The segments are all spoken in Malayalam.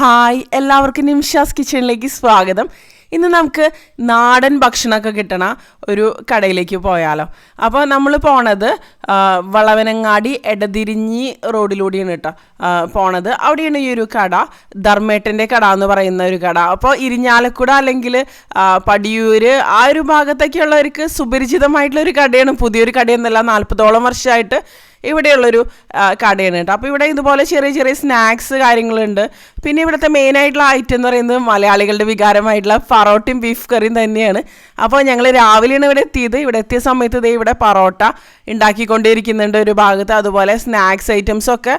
ഹായ് എല്ലാവർക്കും നിമിഷാസ് കിച്ചണിലേക്ക് സ്വാഗതം. ഇന്ന് നമുക്ക് നാടൻ ഭക്ഷണമൊക്കെ കിട്ടണ ഒരു കടയിലേക്ക് പോയാലോ. അപ്പോൾ നമ്മൾ പോണത് വളവനങ്ങാടി ഇടതിരിഞ്ഞി റോഡിലൂടെയാണ് കേട്ടോ പോണത്. അവിടെയാണ് ഈ ഒരു കട ധർമ്മേട്ടന്റെ കട എന്ന് പറയുന്ന ഒരു കട. അപ്പോൾ ഇരിഞ്ഞാലക്കുട അല്ലെങ്കിൽ പടിയൂർ ആ ഒരു ഭാഗത്തൊക്കെയുള്ളവർക്ക് സുപരിചിതമായിട്ടുള്ള ഒരു കടയാണ്. പുതിയൊരു കടയെന്നല്ല നാൽപ്പതോളം വർഷമായിട്ട് ഇവിടെയുള്ളൊരു കടയാണ് കേട്ടോ. അപ്പോൾ ഇവിടെ ഇതുപോലെ ചെറിയ ചെറിയ സ്നാക്സ് കാര്യങ്ങളുണ്ട്. പിന്നെ ഇവിടുത്തെ മെയിനായിട്ടുള്ള ഐറ്റം എന്ന് പറയുന്നത് മലയാളികളുടെ വികാരമായിട്ടുള്ള പറോട്ടയും ബീഫ് കറിയും തന്നെയാണ്. അപ്പോൾ ഞങ്ങൾ രാവിലെയാണ് ഇവിടെ എത്തിയത്. ഇവിടെ എത്തിയ സമയത്ത് ദേ ഇവിടെ പറോട്ട ഉണ്ടാക്കിക്കൊണ്ടിരിക്കുന്നുണ്ട് ഒരു ഭാഗത്ത്. അതുപോലെ സ്നാക്സ് ഐറ്റംസൊക്കെ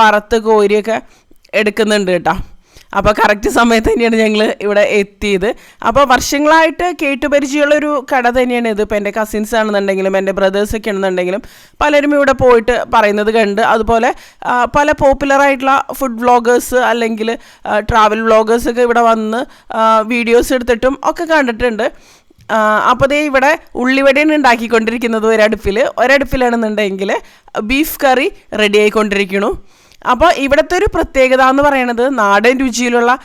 വറുത്ത് കോരിയൊക്കെ എടുക്കുന്നുണ്ട് കേട്ടോ. അപ്പോൾ കറക്റ്റ് സമയത്ത് തന്നെയാണ് ഞങ്ങൾ ഇവിടെ എത്തിയത്. അപ്പോൾ വർഷങ്ങളായിട്ട് കേട്ടു പരിചയമുള്ള ഒരു കട തന്നെയാണ് ഇത്. ഇപ്പോൾ എന്റെ കസിൻസ് ആണെന്നുണ്ടെങ്കിലും എന്റെ ബ്രദേഴ്സൊക്കെ ആണെന്നുണ്ടെങ്കിലും പലരും ഇവിടെ പോയിട്ട് പറയുന്നത് കണ്ട് അതുപോലെ പല പോപ്പുലർ ആയിട്ടുള്ള ഫുഡ് വ്ളോഗേഴ്സ് അല്ലെങ്കിൽ ട്രാവൽ വ്ളോഗേഴ്സൊക്കെ ഇവിടെ വന്ന് വീഡിയോസ് എടുത്തിട്ടും ഒക്കെ കണ്ടിട്ടുണ്ട്. അപ്പോൾ ദേ ഇവിടെ ഉള്ളിവടയാണ് ഉണ്ടാക്കിക്കൊണ്ടിരിക്കുന്നത് ഒരടുപ്പിൽ ഒരടുപ്പിലാണെന്നുണ്ടെങ്കിൽ ബീഫ് കറി റെഡി ആയിക്കൊണ്ടിരിക്കണു അപ്പോൾ ഇവിടുത്തെ ഒരു പ്രത്യേകത എന്ന് പറയുന്നത് നാടൻ രുചിയിലുള്ള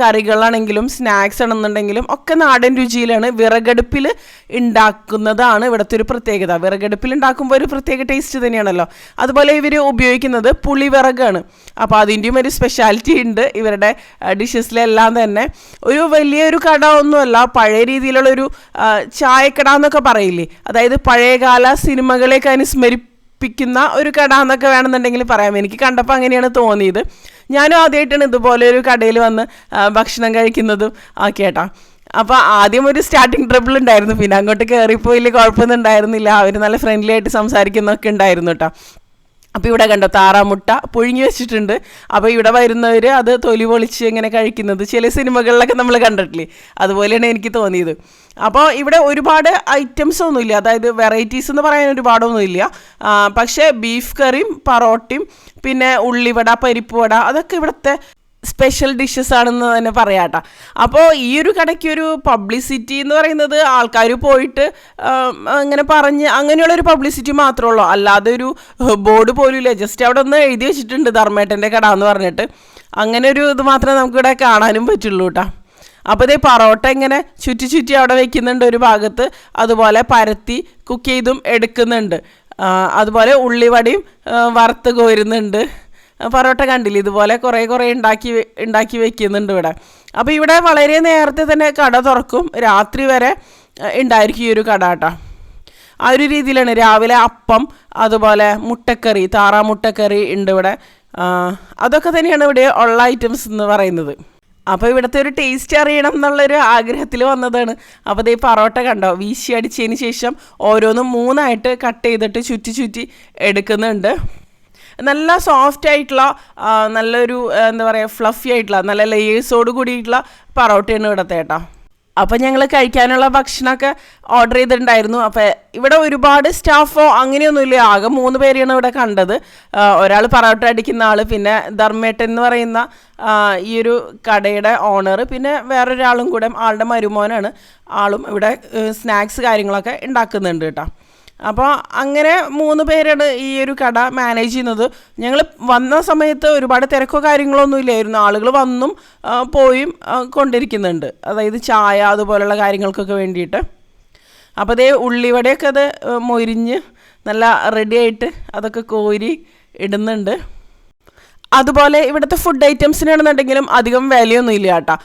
കറികളാണെങ്കിലും സ്നാക്സ് ആണെന്നുണ്ടെങ്കിലും ഒക്കെ നാടൻ രുചിയിലാണ് വിറകടുപ്പിൽ ഉണ്ടാക്കുന്നതാണ് ഇവിടുത്തെ ഒരു പ്രത്യേകത. വിറകടുപ്പിൽ ഉണ്ടാക്കുമ്പോൾ ഒരു പ്രത്യേക ടേസ്റ്റ് തന്നെയാണല്ലോ. അതുപോലെ ഇവർ ഉപയോഗിക്കുന്നത് പുളിവിറകാണ്. അപ്പോൾ അതിന്റെയും ഒരു സ്പെഷ്യാലിറ്റി ഉണ്ട് ഇവരുടെ ഡിഷസിലെല്ലാം തന്നെ. ഒരു വലിയൊരു കട ഒന്നുമല്ല പഴയ രീതിയിലുള്ള ഒരു ചായക്കട എന്നൊക്കെ പറയില്ലേ? അതായത് പഴയകാല സിനിമകളെയൊക്കെ അനുസ്മരി പ്പിക്കുന്ന ഒരു കട എന്നൊക്കെ വേണമെന്നുണ്ടെങ്കിൽ പറയാം. എനിക്ക് കണ്ടപ്പോൾ അങ്ങനെയാണ് തോന്നിയത്. ഞാനും ആദ്യമായിട്ടാണ് ഇതുപോലെ ഒരു കടയിൽ വന്ന് ഭക്ഷണം കഴിക്കുന്നതും ആ കേട്ടാ അപ്പോൾ ആദ്യം ഒരു സ്റ്റാർട്ടിങ് ട്രബിൾ ഉണ്ടായിരുന്നു. പിന്നെ അങ്ങോട്ട് കയറിപ്പോയില്ല കുഴപ്പമൊന്നും ഉണ്ടായിരുന്നില്ല. അവർ നല്ല ഫ്രണ്ട്ലി ആയിട്ട് സംസാരിക്കുന്നൊക്കെ ഉണ്ടായിരുന്നു കേട്ടോ അപ്പോൾ ഇവിടെ കണ്ടോ താറാമുട്ട പുഴുങ്ങി വെച്ചിട്ടുണ്ട്. അപ്പോൾ ഇവിടെ വരുന്നവർ അത് തൊലി പൊളിച്ച് ഇങ്ങനെ കഴിക്കുന്നത്. ചില സിനിമകളിലൊക്കെ നമ്മൾ കണ്ടിട്ടില്ലേ? അതുപോലെയാണ് എനിക്ക് തോന്നിയത്. അപ്പോൾ ഇവിടെ ഒരുപാട് ഐറ്റംസ് ഒന്നുമില്ല. അതായത് വെറൈറ്റീസ് എന്ന് പറയാൻ ഒരുപാടൊന്നുമില്ല. പക്ഷേ ബീഫ് കറിയും പൊറോട്ടയും പിന്നെ ഉള്ളിവട പരിപ്പ് വട അതൊക്കെ ഇവിടുത്തെ സ്പെഷ്യൽ ഡിഷസ് ആണെന്ന് തന്നെ പറയാട്ടോ. അപ്പോൾ ഈ ഒരു കടയ്ക്ക് ഒരു പബ്ലിസിറ്റി എന്ന് പറയുന്നത് ആൾക്കാർ പോയിട്ട് അങ്ങനെ പറഞ്ഞ് അങ്ങനെയുള്ളൊരു പബ്ലിസിറ്റി മാത്രമേ ഉള്ളൂ. അല്ലാതെ ഒരു ബോർഡ് പോലും ഇല്ല ജസ്റ്റ് അവിടെ ഒന്ന് എഴുതി വെച്ചിട്ടുണ്ട് ധർമ്മേട്ടന്റെ കട എന്ന് പറഞ്ഞിട്ട്. അങ്ങനെ ഒരു ഇത് മാത്രമേ നമുക്കിവിടെ കാണാനും പറ്റുള്ളൂ കേട്ടോ അപ്പോൾ ഇതേ പറോട്ട ഇങ്ങനെ ചുറ്റി ചുറ്റി അവിടെ വെക്കുന്നുണ്ട് ഒരു ഭാഗത്ത്. അതുപോലെ പരത്തി കുക്ക് ചെയ്തും എടുക്കുന്നുണ്ട്. അതുപോലെ ഉള്ളിവടയും വറുത്ത് കോരുന്നുണ്ട്. പൊറോട്ട കണ്ടില്ല? ഇതുപോലെ കുറേ കുറേ ഉണ്ടാക്കി ഉണ്ടാക്കി വെക്കുന്നുണ്ട് ഇവിടെ. അപ്പോൾ ഇവിടെ വളരെ നേരത്തെ തന്നെ കട തുറക്കും. രാത്രി വരെ ഉണ്ടായിരിക്കും ഈ ഒരു കട കേട്ടോ. ആ ഒരു രീതിയിലാണ്. രാവിലെ അപ്പം അതുപോലെ മുട്ടക്കറി താറാ മുട്ടക്കറി ഉണ്ട് ഇവിടെ. അതൊക്കെ തന്നെയാണ് ഇവിടെ ഉള്ള ഐറ്റംസ് എന്ന് പറയുന്നത്. അപ്പോൾ ഇവിടുത്തെ ഒരു ടേസ്റ്റ് അറിയണം എന്നുള്ളൊരു ആഗ്രഹത്തിൽ വന്നതാണ്. അപ്പോൾ ദേ പൊറോട്ട കണ്ടോ? വീശി അടിച്ചതിന് ശേഷം ഓരോന്നും മൂന്നായിട്ട് കട്ട് ചെയ്തിട്ട് ചുറ്റി ചുറ്റി എടുക്കുന്നുണ്ട്. നല്ല സോഫ്റ്റ് ആയിട്ടുള്ള നല്ലൊരു എന്താ പറയുക ഫ്ലഫി ആയിട്ടുള്ള നല്ല ലേയേഴ്സോട് കൂടിയിട്ടുള്ള പറോട്ടയാണ് ഇവിടുത്തെ കേട്ടോ. അപ്പോൾ ഞങ്ങൾ കഴിക്കാനുള്ള ഭക്ഷണമൊക്കെ ഓർഡർ ചെയ്തിട്ടുണ്ടായിരുന്നു. അപ്പോൾ ഇവിടെ ഒരുപാട് സ്റ്റാഫോ അങ്ങനെയൊന്നുമില്ല. ആകെ മൂന്ന് പേരെയാണ് ഇവിടെ കണ്ടത്. ഒരാൾ പറോട്ട അടിക്കുന്ന ആൾ പിന്നെ ധർമ്മേട്ടൻ എന്ന് പറയുന്ന ഈ ഒരു കടയുടെ ഓണർ പിന്നെ വേറൊരാളും കൂടെ ആളുടെ മരുമോനാണ്. ആളും ഇവിടെ സ്നാക്സ് കാര്യങ്ങളൊക്കെ ഉണ്ടാക്കുന്നുണ്ട് കേട്ടോ. അപ്പോൾ അങ്ങനെ മൂന്ന് പേരാണ് ഈ ഒരു കട മാനേജ് ചെയ്യുന്നത്. ഞങ്ങൾ വന്ന സമയത്ത് ഒരുപാട് തിരക്കോ കാര്യങ്ങളൊന്നും ഇല്ലായിരുന്നു. ആളുകൾ വന്നും പോയും കൊണ്ടിരിക്കുന്നുണ്ട്. അതായത് ചായ അതുപോലുള്ള കാര്യങ്ങൾക്കൊക്കെ വേണ്ടിയിട്ട്. അപ്പോൾ അതേ ഉള്ളിവടയൊക്കെ അത് മൊരിഞ്ഞ് നല്ല റെഡിയായിട്ട് അതൊക്കെ കോരി ഇടുന്നുണ്ട്. അതുപോലെ ഇവിടുത്തെ ഫുഡ് ഐറ്റംസിനാണെന്നുണ്ടെങ്കിലും അധികം വിലയൊന്നും ഇല്ല കേട്ടോ.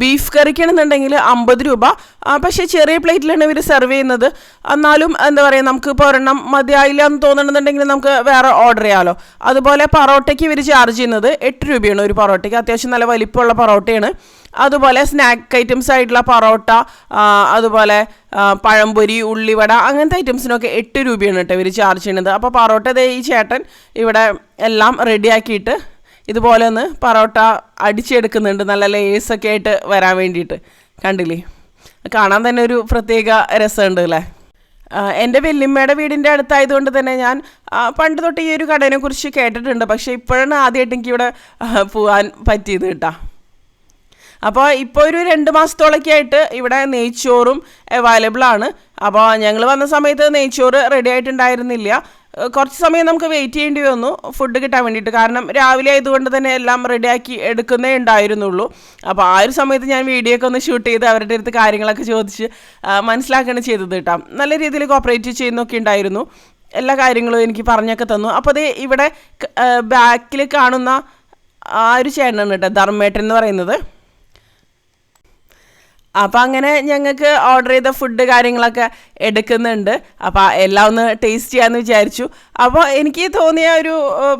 ബീഫ് കറിക്കാണെന്നുണ്ടെങ്കിൽ അമ്പത് രൂപ. പക്ഷേ ചെറിയ പ്ലേറ്റിലാണ് ഇവർ സെർവ് ചെയ്യുന്നത്. എന്നാലും എന്താ പറയുക നമുക്ക് ഇപ്പോൾ ഒരെണ്ണം മതിയായില്ല എന്ന് തോന്നണമെന്നുണ്ടെങ്കിൽ നമുക്ക് വേറെ ഓർഡർ ചെയ്യാമല്ലോ അതുപോലെ പൊറോട്ടയ്ക്ക് ഇവർ ചാർജ് ചെയ്യുന്നത് എട്ട് രൂപയാണ് ഒരു പൊറോട്ടയ്ക്ക്. അത്യാവശ്യം നല്ല വലിപ്പമുള്ള പൊറോട്ടയാണ്. അതുപോലെ സ്നാക്ക് ഐറ്റംസ് ആയിട്ടുള്ള പൊറോട്ട അതുപോലെ പഴംപൊരി ഉള്ളിവട അങ്ങനത്തെ ഐറ്റംസിനൊക്കെ എട്ട് രൂപയാണ് കേട്ടോ ഇവർ ചാർജ് ചെയ്യുന്നത്. അപ്പോൾ പൊറോട്ട ഈ ചേട്ടൻ ഇവിടെ എല്ലാം റെഡിയാക്കിയിട്ട് ഇതുപോലെ ഒന്ന് പറോട്ട അടിച്ചെടുക്കുന്നുണ്ട്. നല്ല ലേസൊക്കെ ആയിട്ട് വരാൻ വേണ്ടിയിട്ട്. കണ്ടില്ലേ? കാണാൻ തന്നെ ഒരു പ്രത്യേക രസമുണ്ട് അല്ലേ? എന്റെ വെല്ലിമ്മയുടെ വീടിന്റെ അടുത്തായതുകൊണ്ട് തന്നെ ഞാൻ പണ്ട് തൊട്ട് ഈ ഒരു കടേനെ കുറിച്ച് കേട്ടിട്ടുണ്ട്. പക്ഷേ ഇപ്പോഴാണ് ആദ്യമായിട്ട് എനിക്കിവിടെ പോകാൻ പറ്റിയത് കേട്ടോ. അപ്പോൾ ഇപ്പോൾ ഒരു രണ്ട് മാസത്തോളൊക്കെ ആയിട്ട് ഇവിടെ നെയ്ച്ചോറും അവൈലബിൾ ആണ്. അപ്പോൾ ഞങ്ങൾ വന്ന സമയത്ത് നെയ്ച്ചോറ് റെഡി ആയിട്ടുണ്ടായിരുന്നില്ല. കുറച്ച് സമയം നമുക്ക് വെയിറ്റ് ചെയ്യേണ്ടി വന്നു. ഫുഡ് കിട്ടാൻ വേണ്ടിയിട്ട്. കാരണം രാവിലെ ആയതുകൊണ്ട് തന്നെ എല്ലാം റെഡിയാക്കി എടുക്കുന്നേ ഉണ്ടായിരുന്നുള്ളൂ. അപ്പോൾ ആ ഒരു സമയത്ത് ഞാൻ വീഡിയോ ഒക്കെ ഒന്ന് ഷൂട്ട് ചെയ്ത് അവരുടെ അടുത്ത് കാര്യങ്ങളൊക്കെ ചോദിച്ച് മനസ്സിലാക്കുകയാണ് ചെയ്തത് കേട്ടോ. നല്ല രീതിയിൽ കോപ്പറേറ്റ് ചെയ്യുന്നൊക്കെ ഉണ്ടായിരുന്നു. എല്ലാ കാര്യങ്ങളും എനിക്ക് പറഞ്ഞൊക്കെ തന്നു. അപ്പോൾ അത് ഇവിടെ ബാക്കിൽ കാണുന്ന ആ ഒരു ചേട്ടനാണ് കേട്ടോ. ധർമ്മേട്ടൻ എന്ന് പറയുന്നത്. അപ്പം അങ്ങനെ ഞങ്ങൾക്ക് ഓർഡർ ചെയ്ത ഫുഡ് കാര്യങ്ങളൊക്കെ എടുക്കുന്നുണ്ട്. അപ്പോൾ എല്ലാം ഒന്ന് ടേസ്റ്റ് ചെയ്യാമെന്ന് വിചാരിച്ചു. അപ്പോൾ എനിക്ക് തോന്നിയ ഒരു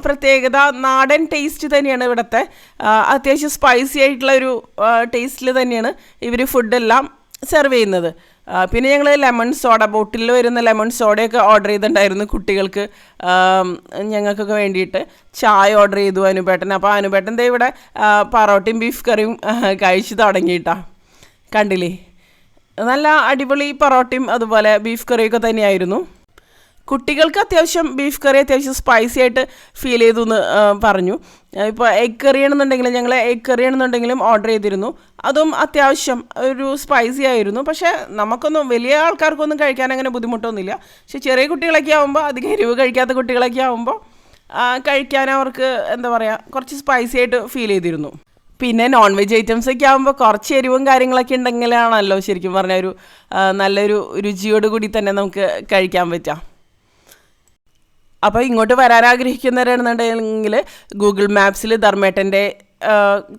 പ്രത്യേകത നാടൻ ടേസ്റ്റ് തന്നെയാണ് ഇവിടുത്തെ. അത്യാവശ്യം സ്പൈസി ആയിട്ടുള്ള ഒരു ടേസ്റ്റിൽ തന്നെയാണ് ഇവർ ഫുഡെല്ലാം സെർവ് ചെയ്യുന്നത്. പിന്നെ ഞങ്ങൾ ലെമൺ സോഡ ബോട്ടിലിൽ വരുന്ന ലെമൺ സോഡയൊക്കെ ഓർഡർ ചെയ്തിട്ടുണ്ടായിരുന്നു കുട്ടികൾക്ക്. ഞങ്ങൾക്കൊക്കെ വേണ്ടിയിട്ട് ചായ ഓർഡർ ചെയ്തു അനുപേട്ടൻ അപ്പോൾ അനുപേട്ടൻ ദേ ഇവിടെ പറോട്ടയും ബീഫ് കറിയും കഴിച്ചു കഴിച്ച് തുടങ്ങിയിട്ടാ. കണ്ടില്ലേ? നല്ല അടിപൊളി പൊറോട്ടയും അതുപോലെ ബീഫ് കറിയൊക്കെ തന്നെയായിരുന്നു. കുട്ടികൾക്ക് അത്യാവശ്യം ബീഫ് കറി അത്യാവശ്യം സ്പൈസി ആയിട്ട് ഫീൽ ചെയ്തു എന്ന് പറഞ്ഞു. ഇപ്പോൾ എഗ് കറി ആണെന്നുണ്ടെങ്കിലും ഞങ്ങൾ എഗ് കറി ആണെന്നുണ്ടെങ്കിലും ഓർഡർ ചെയ്തിരുന്നു. അതും അത്യാവശ്യം ഒരു സ്പൈസി ആയിരുന്നു. പക്ഷേ നമുക്കൊന്നും വലിയ ആൾക്കാർക്കൊന്നും കഴിക്കാൻ അങ്ങനെ ബുദ്ധിമുട്ടൊന്നുമില്ല. പക്ഷെ ചെറിയ കുട്ടികളൊക്കെ ആകുമ്പോൾ അധികം എരിവ് കഴിക്കാത്ത കുട്ടികളൊക്കെ ആകുമ്പോൾ കഴിക്കാൻ അവർക്ക് എന്താ പറയുക കുറച്ച് സ്പൈസി ആയിട്ട് ഫീൽ ചെയ്തിരുന്നു. പിന്നെ നോൺ വെജ് ഐറ്റംസ് ഒക്കെ ആകുമ്പോൾ കുറച്ച് എരിവും കാര്യങ്ങളൊക്കെ ഉണ്ടെങ്കിലാണല്ലോ ശരിക്കും പറഞ്ഞ ഒരു നല്ലൊരു രുചിയോട് കൂടി തന്നെ നമുക്ക് കഴിക്കാൻ പറ്റാം അപ്പോൾ ഇങ്ങോട്ട് വരാൻ ആഗ്രഹിക്കുന്നവരാണെന്നുണ്ടെങ്കിൽ ഗൂഗിൾ മാപ്സിൽ ധർമ്മേട്ടന്റെ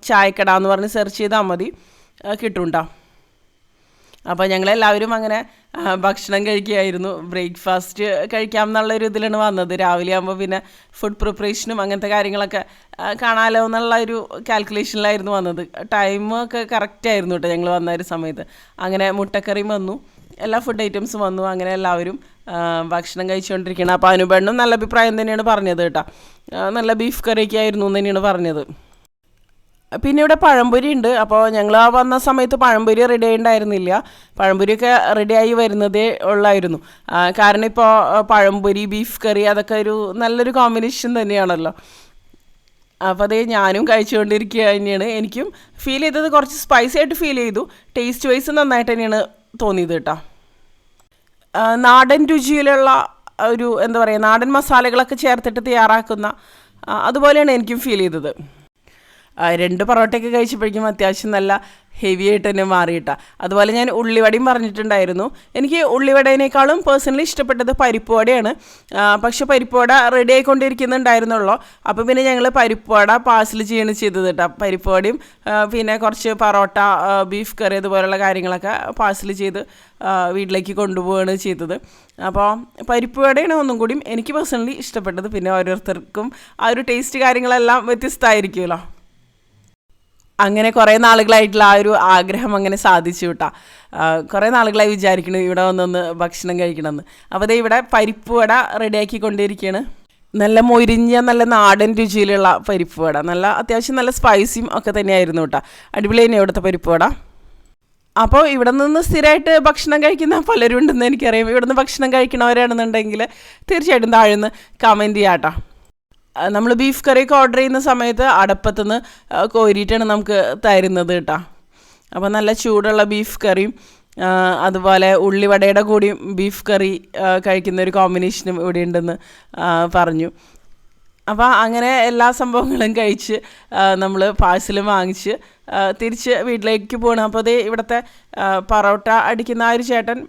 ചായക്കട എന്ന് പറഞ്ഞ് സെർച്ച് ചെയ്താൽ മതി ആ, കിട്ടും ട്ടോ. അപ്പോൾ ഞങ്ങളെല്ലാവരും അങ്ങനെ ഭക്ഷണം കഴിക്കുകയായിരുന്നു. ബ്രേക്ക്ഫാസ്റ്റ് കഴിക്കാം എന്നുള്ളൊരു ഇതിലാണ് വന്നത്. രാവിലെ ആകുമ്പോൾ പിന്നെ ഫുഡ് പ്രിപ്പറേഷനും അങ്ങനത്തെ കാര്യങ്ങളൊക്കെ കാണാമല്ലോ എന്നുള്ള ഒരു കാൽക്കുലേഷനിലായിരുന്നു വന്നത്. ടൈമൊക്കെ കറക്റ്റ് ആയിരുന്നു കേട്ടോ ഞങ്ങൾ വന്ന ഒരു സമയത്ത്. അങ്ങനെ മുട്ടക്കറിയും വന്നു. എല്ലാ ഫുഡ് ഐറ്റംസും വന്നു. അങ്ങനെ എല്ലാവരും ഭക്ഷണം കഴിച്ചുകൊണ്ടിരിക്കണം അപ്പോൾ അനുപെണ്ണും നല്ല അഭിപ്രായം തന്നെയാണ് പറഞ്ഞത് കേട്ടോ. നല്ല ബീഫ് കറിയൊക്കെ ആയിരുന്നു എന്ന് തന്നെയാണ് പറഞ്ഞത്. പിന്നെ ഇവിടെ പഴംപൊരി ഉണ്ട്. അപ്പോൾ ഞങ്ങൾ ആ വന്ന സമയത്ത് പഴംപൊരി റെഡി ആയിട്ടുണ്ടായിരുന്നില്ല പഴംപൊരിയൊക്കെ ആയി വരുന്നതേ ഉള്ളായിരുന്നു. കാരണം ഇപ്പോൾ പഴംപൊരി ബീഫ് കറി അതൊക്കെ ഒരു നല്ലൊരു കോമ്പിനേഷൻ തന്നെയാണല്ലോ. അപ്പോൾ അതേ ഞാനും കഴിച്ചുകൊണ്ടിരിക്കുക തന്നെയാണ്. എനിക്കും ഫീൽ ചെയ്തത് കുറച്ച് സ്പൈസി ആയിട്ട് ഫീൽ ചെയ്തു. ടേസ്റ്റ് വൈസ് നന്നായിട്ട് തന്നെയാണ് തോന്നിയത് കേട്ടോ. നാടൻ രുചിയിലുള്ള ഒരു എന്താ പറയുക നാടൻ മസാലകളൊക്കെ ചേർത്തിട്ട് തയ്യാറാക്കുന്ന അതുപോലെയാണ് എനിക്കും ഫീൽ ചെയ്തത്. രണ്ട് പൊറോട്ടയൊക്കെ കഴിച്ചപ്പോഴേക്കും അത്യാവശ്യം നല്ല ഹെവി ആയിട്ട് തന്നെ മാറിയിട്ടാണ് അതുപോലെ ഞാൻ ഉള്ളിവടയും പറഞ്ഞിട്ടുണ്ടായിരുന്നു. എനിക്ക് ഉള്ളിവടേനേക്കാളും പേഴ്സണലി ഇഷ്ടപ്പെട്ടത് പരിപ്പ് വടയാണ് ആ, പക്ഷെ പരിപ്പ് വട റെഡി ആയിക്കൊണ്ടിരിക്കുന്നുണ്ടായിരുന്നുള്ളൂ. അപ്പോൾ പിന്നെ ഞങ്ങൾ പരിപ്പ് വട പാഴ്സൽ ചെയ്യാണ് ചെയ്തത് കേട്ടോ പരിപ്പ് വടയും പിന്നെ കുറച്ച് പൊറോട്ട ബീഫ് കറി അതുപോലുള്ള കാര്യങ്ങളൊക്കെ പാഴ്സൽ ചെയ്ത് വീട്ടിലേക്ക് കൊണ്ടുപോവുകയാണ് ചെയ്തത്. അപ്പോൾ പരിപ്പ് വടയാണ് ഒന്നും കൂടിയും എനിക്ക് പേഴ്സണലി ഇഷ്ടപ്പെട്ടത്. പിന്നെ ഓരോരുത്തർക്കും ആ ഒരു ടേസ്റ്റ് കാര്യങ്ങളെല്ലാം വ്യത്യസ്തമായിരിക്കുമല്ലോ. അങ്ങനെ കുറേ നാളുകളായിട്ടുള്ള ആ ഒരു ആഗ്രഹം അങ്ങനെ സാധിച്ചു കേട്ടാ കുറേ നാളുകളായി വിചാരിക്കുന്നു ഇവിടെ വന്നൊന്ന് ഭക്ഷണം കഴിക്കണമെന്ന് അപ്പോൾ അതേ ഇവിടെ പരിപ്പ് വട റെഡിയാക്കി കൊണ്ടിരിക്കുകയാണ് നല്ല മൊരിഞ്ഞ നല്ല നാടൻ രുചിയിലുള്ള പരിപ്പ് വട. നല്ല അത്യാവശ്യം നല്ല സ്പൈസിയും ഒക്കെ തന്നെയായിരുന്നു കേട്ടോ അടിപൊളി തന്നെ ഇവിടുത്തെ പരിപ്പ് വട. അപ്പോൾ ഇവിടെ നിന്ന് സ്ഥിരമായിട്ട് ഭക്ഷണം കഴിക്കുന്ന പലരും ഉണ്ടെന്ന് എനിക്കറിയാം. ഇവിടെ നിന്ന് ഭക്ഷണം കഴിക്കണവരാണെന്നുണ്ടെങ്കിൽ തീർച്ചയായിട്ടും താഴെ നിന്ന് കമന്റ് ചെയ്യാം കേട്ടോ നമ്മൾ ബീഫ് കറിയൊക്കെ ഓർഡർ ചെയ്യുന്ന സമയത്ത് അടപ്പത്തുനിന്ന് കോരിയിട്ടാണ് നമുക്ക് തരുന്നത് കേട്ടോ. അപ്പോൾ നല്ല ചൂടുള്ള ബീഫ് കറിയും അതുപോലെ ഉള്ളിവടയുടെ കൂടിയും ബീഫ് കറി കഴിക്കുന്ന ഒരു കോമ്പിനേഷനും ഇവിടെ ഉണ്ടെന്ന് പറഞ്ഞു. അപ്പോൾ അങ്ങനെ എല്ലാ സംഭവങ്ങളും കഴിച്ച് നമ്മൾ പാഴ്സൽ വാങ്ങിച്ച് തിരിച്ച് വീട്ടിലേക്ക് പോകണം അപ്പോൾ അതേ ഇവിടുത്തെ പറോട്ട അടിക്കുന്ന ആ ഒരു ചേട്ടൻ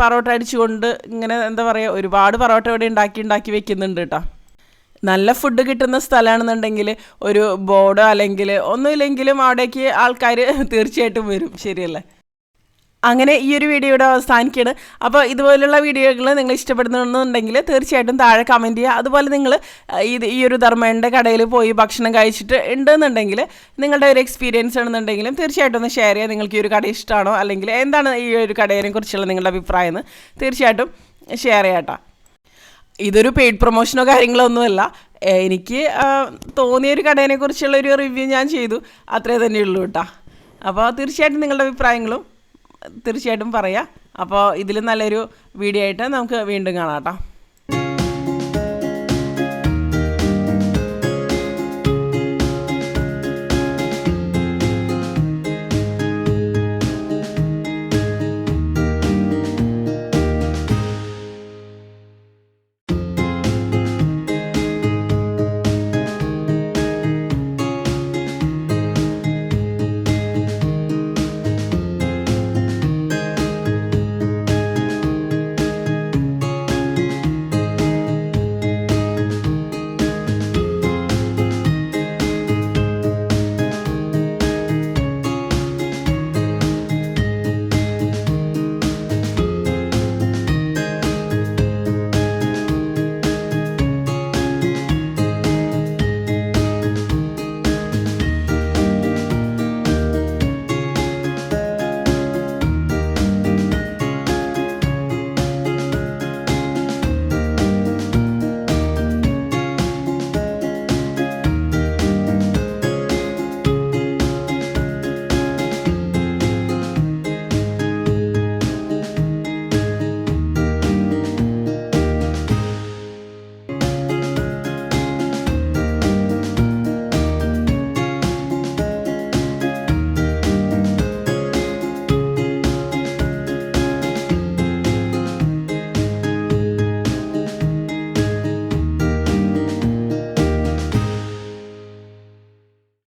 പറോട്ട അടിച്ചുകൊണ്ട് ഇങ്ങനെ എന്താ പറയുക ഒരുപാട് പറോട്ട ഇവിടെ ഉണ്ടാക്കി ഉണ്ടാക്കി വെക്കുന്നുണ്ട് കേട്ടോ. നല്ല ഫുഡ് കിട്ടുന്ന സ്ഥലമാണെന്നുണ്ടെങ്കിൽ ഒരു ബോർഡോ അല്ലെങ്കിൽ ഒന്നുമില്ലെങ്കിലും അവിടേക്ക് ആൾക്കാർ തീർച്ചയായിട്ടും വരും. ശരിയല്ലേ? അങ്ങനെ ഈ ഒരു വീഡിയോയുടെ അവസാനിക്കുകയാണ്. അപ്പോൾ ഇതുപോലുള്ള വീഡിയോകൾ നിങ്ങൾ ഇഷ്ടപ്പെടുന്നുണ്ടെങ്കിൽ തീർച്ചയായിട്ടും താഴെ കമന്റ് ചെയ്യുക. അതുപോലെ നിങ്ങൾ ഇത് ഈ ഒരു ധർമ്മേന്റെ കടയിൽ പോയി ഭക്ഷണം കഴിച്ചിട്ട് ഉണ്ടെന്നുണ്ടെങ്കിൽ നിങ്ങളുടെ ഒരു എക്സ്പീരിയൻസ് ആണെന്നുണ്ടെങ്കിലും തീർച്ചയായിട്ടും ഒന്ന് ഷെയർ ചെയ്യുക. നിങ്ങൾക്ക് ഈ ഒരു കട ഇഷ്ടമാണോ? അല്ലെങ്കിൽ എന്താണ് ഈ ഒരു കടയെ കുറിച്ചുള്ള നിങ്ങളുടെ അഭിപ്രായം എന്ന് തീർച്ചയായിട്ടും ഷെയർ ചെയ്യാട്ടോ ഇതൊരു പെയ്ഡ് പ്രൊമോഷനോ കാര്യങ്ങളോ ഒന്നുമല്ല. എനിക്ക് തോന്നിയ ഒരു കടേനെ കുറിച്ചുള്ള ഒരു റിവ്യൂ ഞാൻ ചെയ്തു. അത്രേ തന്നെയുള്ളൂ കേട്ടോ. അപ്പോൾ തീർച്ചയായിട്ടും നിങ്ങളുടെ അഭിപ്രായങ്ങളും തീർച്ചയായിട്ടും പറയാം. അപ്പോൾ ഇതിൽ നല്ലൊരു വീഡിയോ ആയിട്ട് നമുക്ക് വീണ്ടും കാണാം കേട്ടോ.